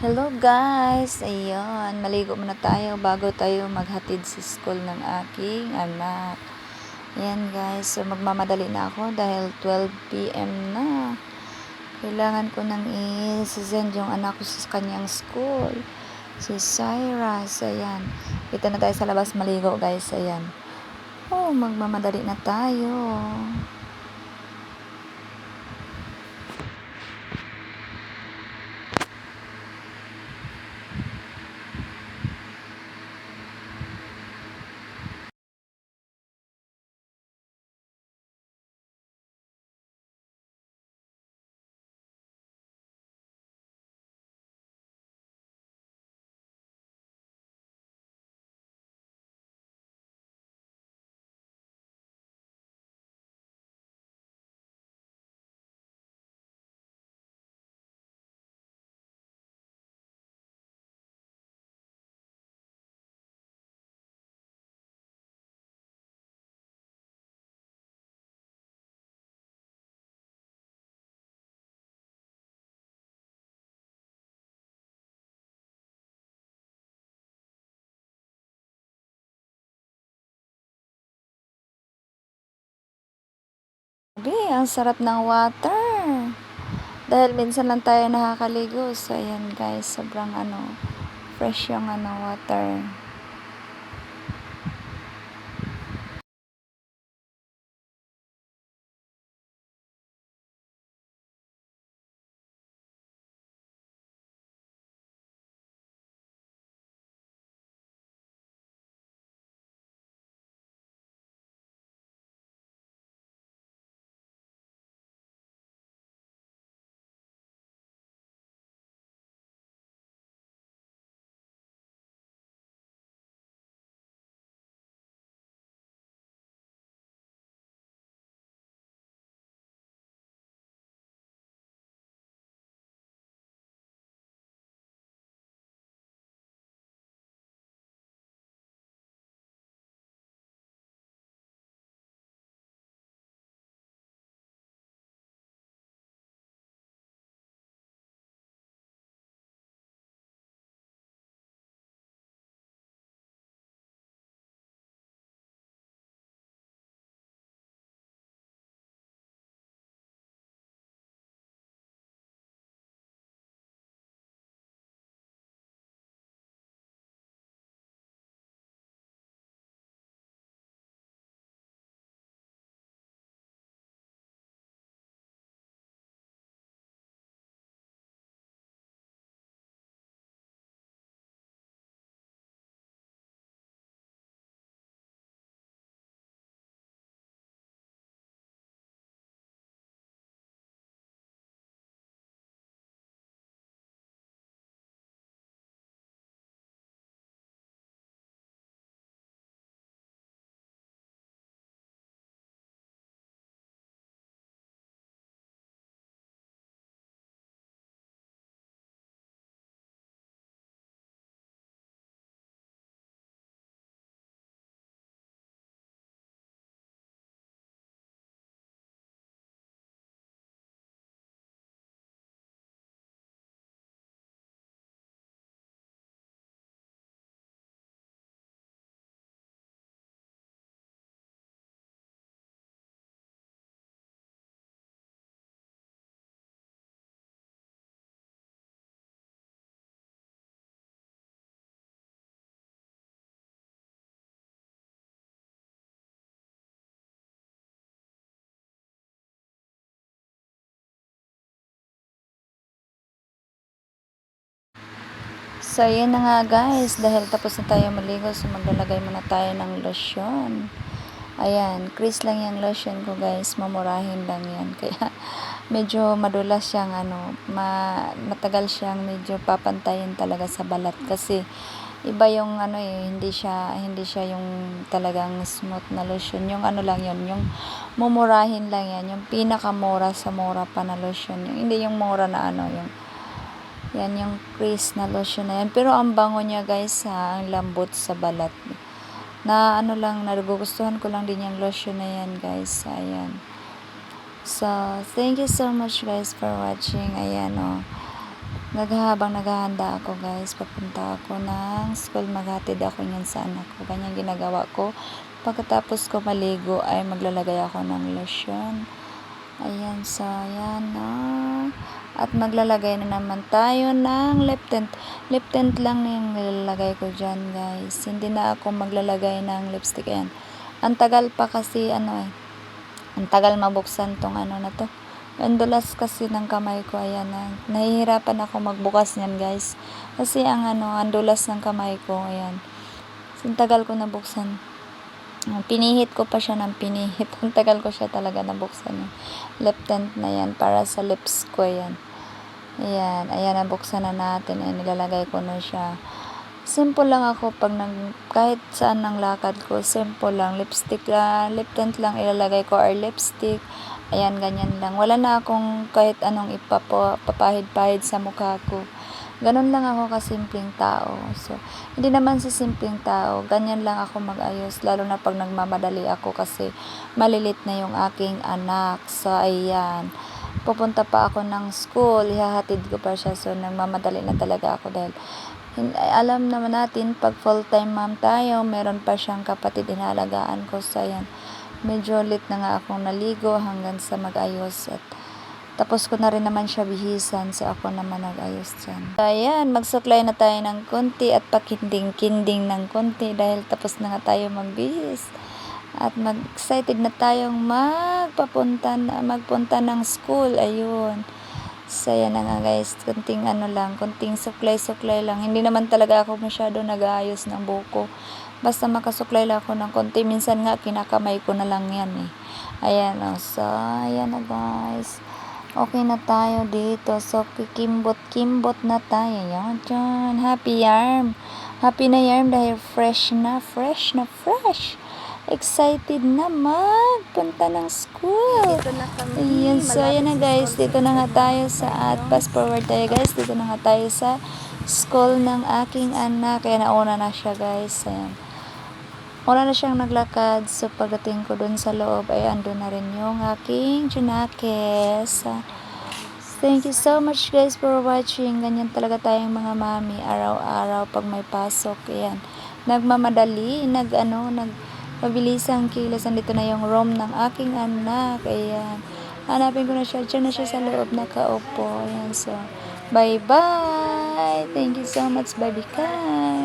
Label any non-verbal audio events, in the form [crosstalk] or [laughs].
Hello guys! Ayun, maligo muna tayo bago tayo maghatid sa school ng aking anak. Ayan guys, so magmamadali na ako dahil 12pm na. Kailangan ko nang i-send yung anak ko sa kanyang school. Si Cyrus, ayan. Kita na tayo sa labas maligo guys, ayan. Oh, magmamadali na tayo. Grabe, ang sarap ng water. Dahil minsan lang tayo nakakaligo. So, ayan guys, sobrang ano, fresh yung ano, water. So, yun na nga guys. Dahil tapos na tayo maligo, so maglalagay muna tayo ng lotion. Ayan, crease lang yung lotion ko guys. Mamurahin lang yan. [laughs] Kaya, medyo madulas siyang ano, ma matagal siyang medyo papantayin talaga sa balat. Kasi, iba yung ano eh, hindi siya, hindi siya yung talagang smooth na lotion. Yung ano lang yun, yung mumurahin lang yan. Yung pinakamura sa mura pa na lotion. Yung, hindi yung mura na ano, yung yan yung crease na lotion na yan. Pero ang bango niya guys ha, ang lambot sa balat. Na ano lang, nagugustuhan ko lang din yung lotion na yan guys. Ayan. So, thank you so much guys for watching. Ayan o. Oh. naghahabang naghahanda ako guys, papunta ako ng school, maghatid ako niyan sa anak ko. Ganyan ginagawa ko. Pagkatapos ko maligo ay maglalagay ako ng lotion. Ayan, so ayan na. At maglalagay na naman tayo ng lip tint. Lip tint lang yung nilalagay ko dyan guys. Hindi na ako maglalagay ng lipstick. Ayan. Ang tagal pa kasi ano eh. Ang tagal mabuksan tong ano na to. Ang kasi ng kamay ko, ayan na. Nahihirapan ako magbukas niyan, guys. Kasi ang ano, ang dulas ng kamay ko, ayan. Ang tagal ko nabuksan. Pinihit ko pa siya ng pinihit. Ang tagal ko siya talaga nabuksan. Yung lip tint na yan, para sa lips ko, ayan. Ayan, ayan, nabuksan na natin. Ayan, nilalagay ko na siya. Simple lang ako pag nag, kahit saan ng lakad ko, simple lang. Lipstick, ah, lip tint lang ilalagay ko or lipstick. Ayan, ganyan lang. Wala na akong kahit anong ipapahid-pahid sa mukha ko. Ganun lang ako kasimpleng tao. So, hindi naman sa simpleng tao. Ganyan lang ako mag-ayos. Lalo na pag nagmamadali ako kasi malilit na yung aking anak. So, ayan. Pupunta pa ako ng school. Ihahatid ko pa siya. So, nagmamadali na talaga ako dahil alam naman natin, pag full-time mom tayo, meron pa siyang kapatid inalagaan ko. So, ayan medyo late na nga akong naligo hanggang sa mag-ayos at tapos ko na rin naman siya bihisan so ako naman nag-ayos dyan. So, ayan, magsuklay na tayo ng konti at pakinding-kinding ng konti dahil tapos na nga tayo magbihis. At mag-excited na tayong magpapunta magpunta ng school. Ayun. So, ayan na nga guys. Kunting ano lang, kunting suklay-suklay lang. Hindi naman talaga ako masyado nag-aayos ng buko. Basta makasuklay lang ako ng konti. Minsan nga, kinakamay ko na lang yan eh. Ayan o. So, ayan na guys. Okay na tayo dito. So, kikimbot-kimbot na tayo. Yan dyan. Happy yarm. Happy na yarm dahil fresh na, fresh na, fresh. Excited na magpunta ng school. Dito na kami. Ayan, so ayan na guys, dito na nga tayo sa at fast forward tayo guys, dito na nga tayo sa school ng aking anak. Kaya nauna na siya guys, ayan. Wala na siyang naglakad, so pagdating ko dun sa loob ay ando na rin yung aking junakes. Thank you so much guys for watching. Ganyan talaga tayong mga mami araw-araw pag may pasok. Ayan. Nagmamadali, nag ano, nag mabilis ang kilos. Andito na yung room ng aking anak. Ayan. Hanapin ko na siya. Diyan na siya sa loob nakaupo. Ayan. So, bye-bye. Thank you so much, baby Kai.